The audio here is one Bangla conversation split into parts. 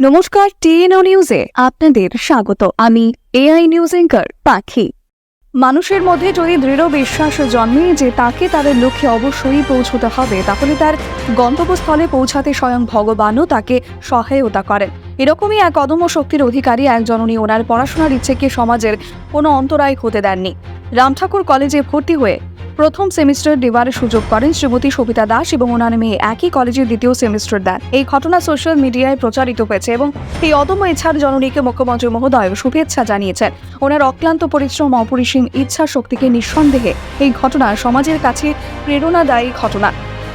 নমস্কার, টিএনও নিউজে আপনাদের স্বাগত। আমি এআই নিউজ এঙ্কার পাখি। মানুষের মধ্যে যদি দৃঢ় বিশ্বাস জন্মে যে তাকে তাদের লক্ষ্যে অবশ্যই পৌঁছতে হবে, তাহলে তার গন্তব্যস্থলে পৌঁছাতে স্বয়ং ভগবানও তাকে সহায়তা করেন। এরকমই এক অদম্য শক্তির অধিকারী এক জননী, ওনার পড়াশোনার ইচ্ছেকে সমাজের কোনো অন্তরায় হতে দেননি। রামঠাকুর কলেজে ভর্তি হয়ে প্রথম সেমিস্টার দেওয়ার সুযোগ করেন শ্রীমতী সবিতা দাস এবং ওনার মেয়ে একই কলেজের দ্বিতীয় সেমিস্টার দেন। এই ঘটনা সোশ্যাল মিডিয়ায় প্রচারিত হয়েছে এবং এই অদম্য ইচ্ছার জননীকে মুখ্যমন্ত্রী মহোদয় শুভেচ্ছা জানিয়েছেন। ওনার অক্লান্ত পরিশ্রম, অপরিসীম ইচ্ছা শক্তিকে নিঃসন্দেহে এই ঘটনা সমাজের কাছে প্রেরণাদায়ী ঘটনা।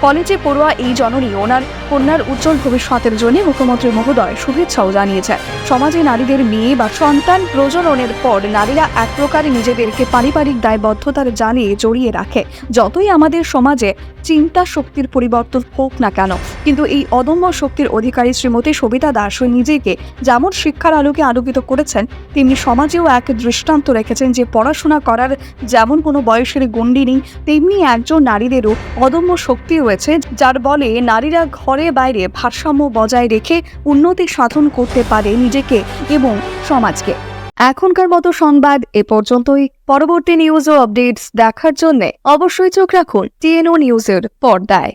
কলেজে পড়ুয়া এই জননী, ওনার কন্যার উজ্জ্বল ভবিষ্যতের জন্য মুখ্যমন্ত্রী মহোদয় শুভেচ্ছাও জানিয়েছেন। সমাজে নারীদের মেয়ে বা সন্তান প্রজননের পর নারীরা এক প্রকারে নিজেদেরকে পারিবারিক দায়বদ্ধতার জালে জড়িয়ে রাখে। যতই আমাদের সমাজে চিন্তা শক্তির পরিবর্তন হোক না কেন, কিন্তু এই অদম্য শক্তির অধিকারী শ্রীমতী সবিতা দাস নিজেকে যেমন শিক্ষার আলোকে আলোকিত করেছেন, তেমনি সমাজেও এক দৃষ্টান্ত রেখেছেন যে পড়াশোনা করার যেমন কোনো বয়সের গণ্ডি নেই, তেমনি একজন নারীদেরও অদম্য শক্তি রয়েছে, যার বলে নারীরা ঘরে বাইরে ভারসাম্য বজায় রেখে উন্নতি সাধন করতে পারে নিজেকে এবং সমাজকে। এখনকার মতো সংবাদ এ পর্যন্তই। পরবর্তী নিউজ ও আপডেটস দেখার জন্য অবশ্যই চোখ রাখুন টিএনও নিউজের পর্দায়।